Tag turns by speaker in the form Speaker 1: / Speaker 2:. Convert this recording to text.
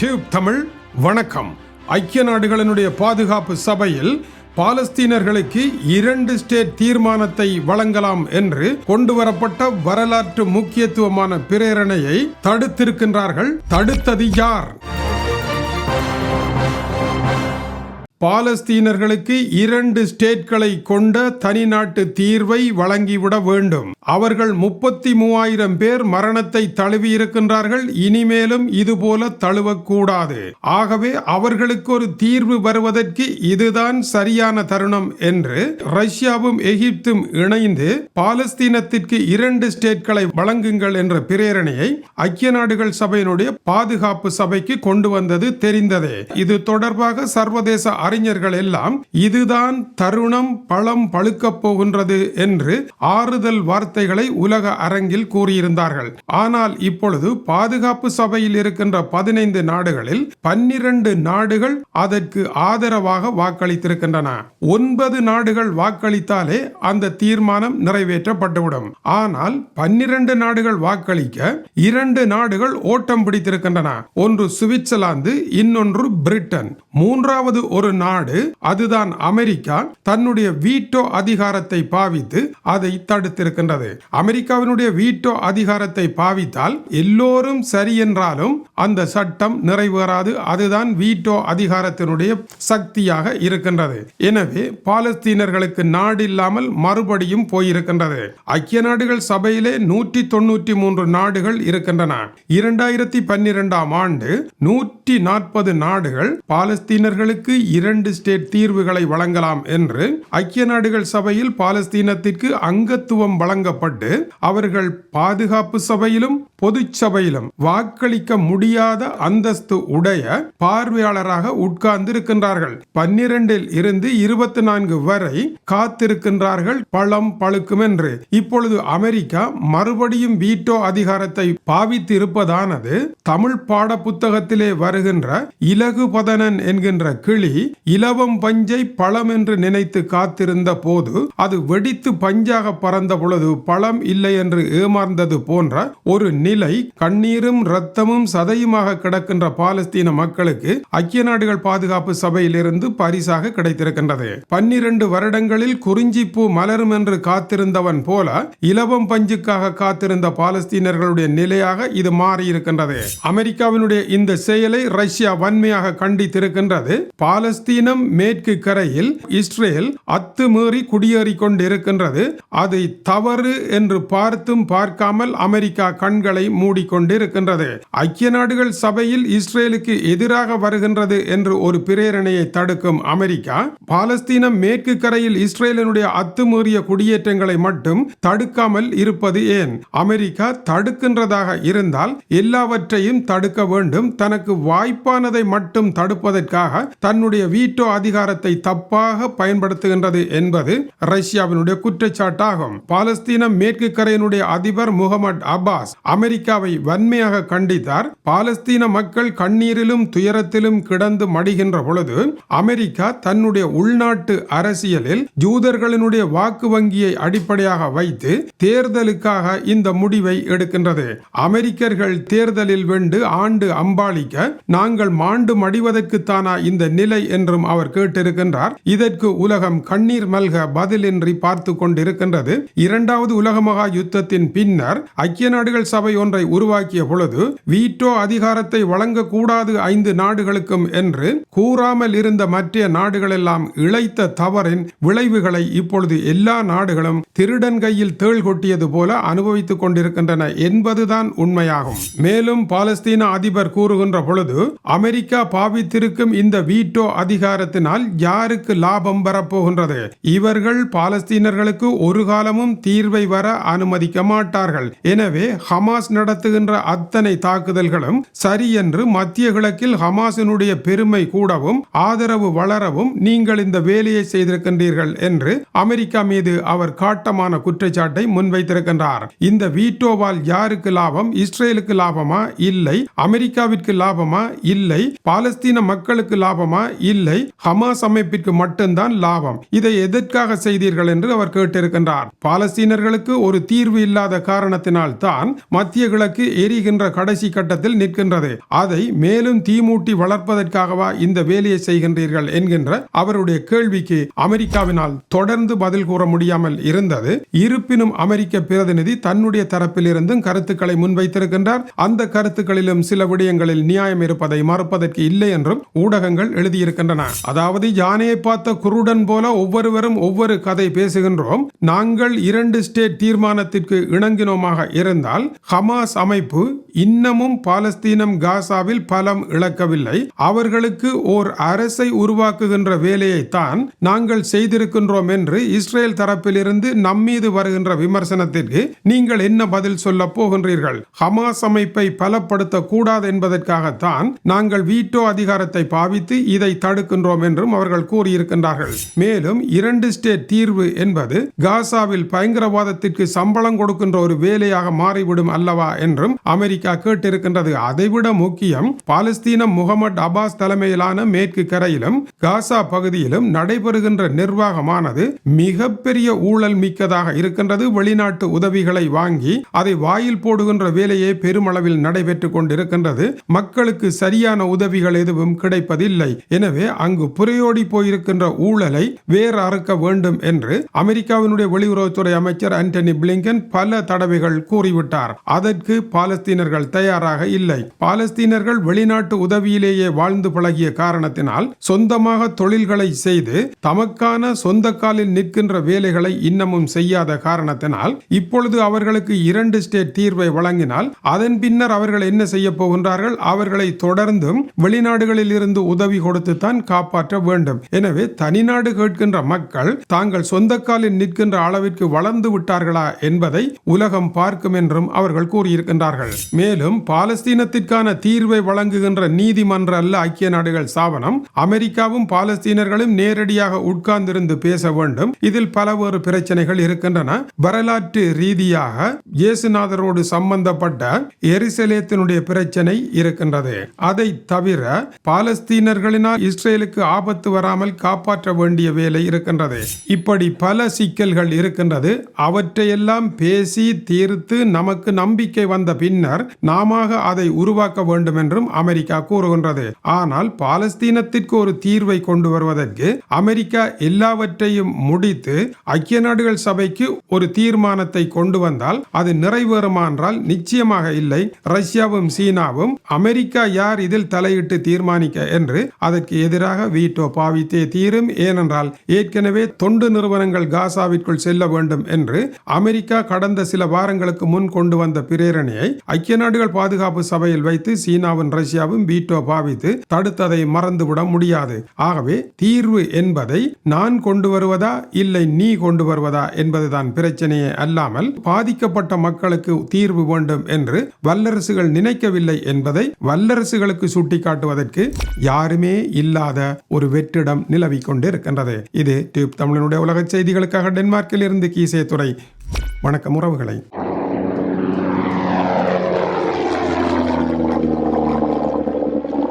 Speaker 1: Tube Tamil வணக்கம். ஐக்கிய நாடுகளினுடைய பாதுகாப்பு சபையில் பாலஸ்தீனர்களுக்கு இரண்டு ஸ்டேட் தீர்மானத்தை வழங்கலாம் என்று கொண்டுவரப்பட்ட வரலாற்று முக்கியத்துவமான பிரேரணையை தடுத்திருக்கின்றார்கள். தடுத்தது யார்? பாலஸ்தீனர்களுக்கு இரண்டு ஸ்டேட்களை கொண்ட தனிநாட்டு தீர்வை வழங்கிவிட வேண்டும். அவர்கள் முப்பத்தி மூவாயிரம் பேர் மரணத்தை தழுவி இருக்கின்றார்கள் இனிமேலும் இதுபோல தழுவக்கூடாது. ஆகவே அவர்களுக்கு ஒரு தீர்வு வருவதற்கு இதுதான் சரியான தருணம் என்று ரஷ்யாவும் எகிப்தும் இணைந்து பாலஸ்தீனத்திற்கு இரண்டு ஸ்டேட்களை வழங்குங்கள் என்ற பிரேரணையை ஐக்கிய நாடுகள் சபையினுடைய பாதுகாப்பு சபைக்கு கொண்டு வந்தது தெரிந்ததே. இது தொடர்பாக சர்வதேச அறிஞர்கள் எல்லாம் இதுதான் தருணம் பழம் பழுக்கப் போகின்றது என்று ஆறுதல் வார்த்தைகளை உலக அரங்கில் கூறியிருந்தார்கள். ஆனால் இப்பொழுது பாதுகாப்பு சபையில் இருக்கின்ற பதினைந்து நாடுகளில் பன்னிரண்டு நாடுகள் அதற்கு ஆதரவாக வாக்களித்திருக்கின்றன. ஒன்பது நாடுகள் வாக்களித்தாலே அந்த தீர்மானம் நிறைவேற்றப்பட்டுவிடும். ஆனால் பன்னிரண்டு நாடுகள் வாக்களிக்க இரண்டு நாடுகள் ஓட்டம் பிடித்திருக்கின்றன. ஒன்று சுவிட்சர்லாந்து இன்னொன்று பிரிட்டன். மூன்றாவது ஒரு நாடு அதுதான் அமெரிக்கா தன்னுடைய வீட்டோ அதிகாரத்தை பாவித்து அதை தடுத்திருக்கின்றது. அமெரிக்காவினுடைய வீட்டோ அதிகாரத்தை பாவித்தால் எல்லோரும் சரி என்றாலும் அந்த சட்டம் நிறைவேறாது. அதுதான் வீட்டோ அதிகாரத்தினுடைய சக்தியாக இருக்கின்றது. எனவே பாலஸ்தீனர்களுக்கு நாடு இல்லாமல் மறுபடியும் போயிருக்கின்றது. ஐக்கிய நாடுகள் சபையிலே நூற்றி தொன்னூற்றி மூன்று நாடுகள் இருக்கின்றன. இரண்டாயிரத்தி பன்னிரெண்டாம் ஆண்டு நூற்றி நாற்பது நாடுகள் பாலஸ்தீனர்களுக்கு இரண்டு ஸ்டேட் தீர்வுகளை வழங்கலாம் என்று ஐக்கிய நாடுகள் சபையில் பாலஸ்தீனத்திற்கு அங்கத்துவம் வழங்கப்பட்டு அவர்கள் பாதுகாப்பு சபையிலும் பொது சபையிலும் வாக்களிக்க முடியாத அந்தஸ்து உடைய பார்வையாளராக உட்கார்ந்து இருக்கின்றார்கள் பன்னிரண்டில் இருந்து இருபத்தி நான்கு வரை காத்திருக்கின்றார்கள் பழம் பழுக்கும் என்று. இப்பொழுது அமெரிக்கா மறுபடியும் வீட்டோ அதிகாரத்தை பாவித்து இருப்பதானது தமிழ் பாட புத்தகத்திலே வருகின்ற இலகு பதனன் என்கின்ற கிளி இலவம் பஞ்சை பழம் என்று நினைத்து காத்திருந்த போது அது வெடித்து பஞ்சாக பறந்த பொழுது பழம் இல்லை என்று ஏமாந்தது போன்ற ஒரு நிலை கண்ணீரும் இரத்தமும் சதையுமாக கிடக்கின்ற பாலஸ்தீன மக்களுக்கு ஐக்கிய நாடுகள் பாதுகாப்பு சபையிலிருந்து பரிசாக கிடைத்திருக்கின்றது. பன்னிரண்டு வருடங்களில் குறிஞ்சிப்பூ மலரும் என்று காத்திருந்தவன் போல இலவம் பஞ்சுக்காக காத்திருந்த பாலஸ்தீனர்களுடைய நிலையாக இது மாறியிருக்கின்றது. அமெரிக்காவினுடைய இந்த செயலை ரஷ்யா வன்மையாக கண்டித்திருக்கின்றது. பாலஸ்தீனம் மேற்கு கரையில் இஸ்ரேல் அத்துமீறி குடியேறி கொண்டிருக்கின்றது. அதை தவறு என்று பார்த்தும் பார்க்காமல் அமெரிக்கா கண்களை மூடிக்கொண்டிருக்கின்றது ஐக்கிய நாடுகள் சபையில் இஸ்ரேலுக்கு எதிராக வருகின்றது என்று ஒரு பிரேரணையை தடுக்கும் அமெரிக்கா பாலஸ்தீனம் மேற்கு கரையில் இஸ்ரேலினுடைய அத்துமீறிய குடியேற்றங்களை மட்டும் தடுக்காமல் இருப்பது ஏன்? அமெரிக்கா தடுக்கின்றதாக இருந்தால் எல்லாவற்றையும் தடுக்க வேண்டும். தனக்கு வாய்ப்பானதை மட்டும் தடுப்பதற்காக தன்னுடைய வீட்டோ அதிகாரத்தை தப்பாக பயன்படுத்துகின்றது என்பது ரஷ்யாவினுடைய குற்றச்சாட்டாகும். பாலஸ்தீனம் மேற்கு கரையினுடைய அதிபர் முகமது அப்பாஸ் அமெரிக்காவை வன்மையாக கண்டித்தார். பாலஸ்தீன மக்கள் கண்ணீரிலும் துயரத்திலும் கிடந்து மடிகின்ற பொழுது அமெரிக்கா தன்னுடைய உள்நாட்டு அரசியலில் ஜூதர்களினுடைய வாக்கு வங்கியை அடிப்படையாக வைத்து தேர்தலுக்காக இந்த முடிவை எடுக்கின்றது. அமெரிக்கர்கள் தேர்தலில் வென்று ஆண்டு அம்பாளிக்க நாங்கள் மாண்டு மடிவதற்குத்தானா இந்த நிலை என்றும் அவர் கேட்டிருக்கின்றார். இதற்கு உலகம் கண்ணீர் மல்க பதிலின்றி பார்த்து கொண்டிருக்கின்றது. இரண்டாவது உலக மகா யுத்தத்தின் பின்னர் ஐக்கிய நாடுகள் சபை ஒன்றை உருவாக்கிய பொழுது வீட்டோ அதிகாரத்தை வழங்கக்கூடாது ஐந்து நாடுகளுக்கும் என்று கூறாமல் இருந்த மற்ற நாடுகளெல்லாம் இழைத்த தவறின் விளைவுகளை இப்பொழுது எல்லா நாடுகளும் திருடன் கையில் தேள் கொட்டியது போல அனுபவித்துக் கொண்டிருக்கின்றன என்பதுதான் உண்மையாகும். மேலும் பாலஸ்தீன அதிபர் கூறுகின்ற பொழுது அமெரிக்கா பாவித்திருக்கும் இந்த வீட்டோ அதிகாரத்தினால் யாருக்கு லாபம் வரப்போகின்றது? இவர்கள் பாலஸ்தீனர்களுக்கு ஒரு காலமும் தீர்வை வர அனுமதிக்க மாட்டார்கள். எனவே ஹமாஸ் நடத்துகின்ற அத்தனை தாக்குதல்களும் சரி என்று மத்திய கிழக்கில் ஹமாஸினுடைய பெருமை கூடவும் ஆதரவு வளரவும் நீங்கள் இந்த வேலையை செய்திருக்கின்றீர்கள் என்று அமெரிக்கா மீது அவர் காட்டமான குற்றச்சாட்டை முன்வைத்திருக்கின்றார். இந்த வீட்டோவால் யாருக்கு லாபம்? இஸ்ரேலுக்கு லாபமா? இல்லை. அமெரிக்காவிற்கு லாபமா? இல்லை. பாலஸ்தீன மக்களுக்கு லாபமா? இல்லை. இல்லை ஹமாஸ் அமைப்பிற்கு மட்டும்தான் லாபம். இதை எதற்காக செய்தீர்கள் என்று அவர் கேட்டிருக்கின்றார். பாலஸ்தீனர்களுக்கு ஒரு தீர்வு இல்லாத காரணத்தினால் தான் மத்திய கிழக்கு எரிகின்ற கடைசி கட்டத்தில் நிற்கின்றது. அதை மேலும் தீமூட்டி வளர்ப்பதற்காகவா இந்த வேலையை செய்கின்றீர்கள் என்கின்ற அவருடைய கேள்விக்கு அமெரிக்காவினால் தொடர்ந்து பதில் கூற முடியாமல் இருந்தது. இருப்பினும் அமெரிக்க பிரதிநிதி தன்னுடைய தரப்பிலிருந்தும் கருத்துக்களை முன்வைத்திருக்கின்றார். அந்த கருத்துக்களிலும் சில விடயங்களில் நியாயம் இருப்பதை மறுப்பதற்கு இல்லை என்றும் ஊடகங்கள் எழுதியிருக்கின்றன. அதாவது யானையை பார்த்த குருடன் போல ஒவ்வொருவரும் ஒவ்வொரு கதை பேசுகின்றோம். நாங்கள் இரண்டு ஸ்டேட் தீர்மானத்திற்கு இணங்கினோமாக இருந்தால் ஹமாஸ் அமைப்பு இன்னமும் பாலஸ்தீனம் காசாவில் பலம் இழக்கவில்லை. அவர்களுக்கு ஓர் அரசை உருவாக்குகின்ற வேலையை தான் நாங்கள் செய்திருக்கின்றோம் என்று இஸ்ரேல் தரப்பிலிருந்து நம்மீது வருகின்ற விமர்சனத்திற்கு நீங்கள் என்ன பதில் சொல்ல போகின்றீர்கள்? ஹமாஸ் அமைப்பை பலப்படுத்த கூடாது என்பதற்காகத்தான் நாங்கள் வீட்டோ அதிகாரத்தை பாவித்து இதை தடுக்கின்றோம் என்றும் அவர்கள் கூறியிருக்கின்றார்கள். மேலும் இரண்டு ஸ்டேட் தீர்வு என்பது காசாவில் பயங்கரவாதத்திற்கு சம்பளம் கொடுக்கின்ற ஒரு வேலையாக மாறிவிடும் அல்லவா என்றும் அமெரிக்கா கேட்டிருக்கின்றது. அதைவிட முக்கியம் பாலஸ்தீனம் முகமது அபாஸ் தலைமையிலான மேற்கு கரையிலும் காசா பகுதியிலும் நடைபெறுகின்ற நிர்வாகமானது மிகப்பெரிய ஊழல் மிக்கதாக இருக்கின்றது. வெளிநாட்டு உதவிகளை வாங்கி அதை வாயில் போடுகின்ற வேலையே பெருமளவில் நடைபெற்றுக் கொண்டிருக்கின்றது. மக்களுக்கு சரியான உதவிகள் எதுவும் கிடைப்பதில்லை. எனவே அங்கு புரையோடி போயிருக்கின்ற ஊழலை வேறு அறுக்க வேண்டும் என்று அமெரிக்காவினுடைய வெளியுறவுத்துறை அமைச்சர் ஆண்டனி பிளிங்கன் பல தடவைகள் கூறிவிட்டார். அதற்கு பாலஸ்தீனர்கள் தயாராக இல்லை. பாலஸ்தீனர்கள் வெளிநாட்டு உதவியிலேயே வாழ்ந்து பழகிய காரணத்தினால் சொந்தமாக தொழில்களை செய்து தமக்கான சொந்த காலில் நிற்கின்ற வேலைகளை இன்னமும் செய்யாத காரணத்தினால் இப்பொழுது அவர்களுக்கு இரண்டு ஸ்டேட் தீர்வை வழங்கினால் அதன் பின்னர் அவர்கள் என்ன செய்ய போகின்றார்கள்? அவர்களை தொடர்ந்தும் வெளிநாடுகளில் இருந்து உதவி கொடுத்து தான் காப்பாற்ற வேண்டும். எனவே தனிநாடு கேட்கின்ற மக்கள் தாங்கள் சொந்த காலில் நிற்கின்ற அளவிற்கு வளர்ந்து விட்டார்களா என்பதை உலகம் பார்க்கும் என்றும் அவர்கள் கூறியிருக்கின்றார்கள். மேலும் பாலஸ்தீனத்திற்கான தீர்வை வழங்குகின்ற நீதிமன்ற அல்ல ஐக்கிய நாடுகள் ஸ்தாபனம் அமெரிக்காவும் பாலஸ்தீனர்களும் நேரடியாக உட்கார்ந்திருந்து பேச வேண்டும். இதில் பலவேறு பிரச்சனைகள் இருக்கின்றன. வரலாற்று ரீதியாக இயேசுநாதரோடு சம்பந்தப்பட்ட எரிசலேத்தினுடைய பிரச்சனை இருக்கின்றது. அதை தவிர பாலஸ்தீனர்களினால் இஸ்ரேலுக்கு ஆபத்து வராமல் காப்பாற்ற வேண்டிய வேலை இருக்கின்றது. இப்படி பல சிக்கல்கள் இருக்கின்றது. அவற்றையெல்லாம் பேசி தீர்த்து நமக்கு நம்பிக்கை வந்த பின்னர் நாம அதை உருவாக்க வேண்டும் என்றும் அமெரிக்கா கூறுகின்றது. ஆனால் பாலஸ்தீனத்திற்கு ஒரு தீர்வை கொண்டு வருவதற்கு அமெரிக்கா எல்லாவற்றையும் முடித்து ஐக்கிய நாடுகள் சபைக்கு ஒரு தீர்மானத்தை கொண்டு வந்தால் அது நிறைவேறுமா என்றால் நிச்சயமாக இல்லை. ரஷ்யாவும் சீனாவும் அமெரிக்கா யார் இதில் தலையிட்டு தீர்மானிக்க என்று அதற்கு எதிராக வீட்டோ பாவித்தே தீரும். ஏனென்றால் ஏற்கனவே தொண்டு நிறுவனங்கள் காசாவிற்குள் செல்ல வேண்டும் என்று அமெரிக்கா கடந்த சில வாரங்களுக்கு முன் கொண்டு வந்த பிரேரணையை ஐக்கிய நாடுகள் பாதுகாப்பு சபையில் வைத்து சீனாவும் ரஷ்யாவும் வீட்டோ பாவித்து தடுத்ததை மறந்துவிட முடியாது. ஆகவே தீர்வு என்பதை நான் கொண்டு வருவதா இல்லை நீ கொண்டு வருவதா என்பதுதான் பிரச்சனையே அல்லாமல் பாதிக்கப்பட்ட மக்களுக்கு தீர்வு வேண்டும் என்று வல்லரசுகள் நினைக்கவில்லை என்பதை வல்லரசுகளுக்கு சுட்டிக்காட்டுவதற்கு யாருமே இல்லை இல்லாத ஒரு வெற்றிடம் நிலவிக் கொண்டிருக்கின்றது. இது டியூப் தமிழனுடைய உலக செய்திகளுக்காக டென்மார்க்கில் இருந்து கீசே துறை வணக்கம் உறவுகளை.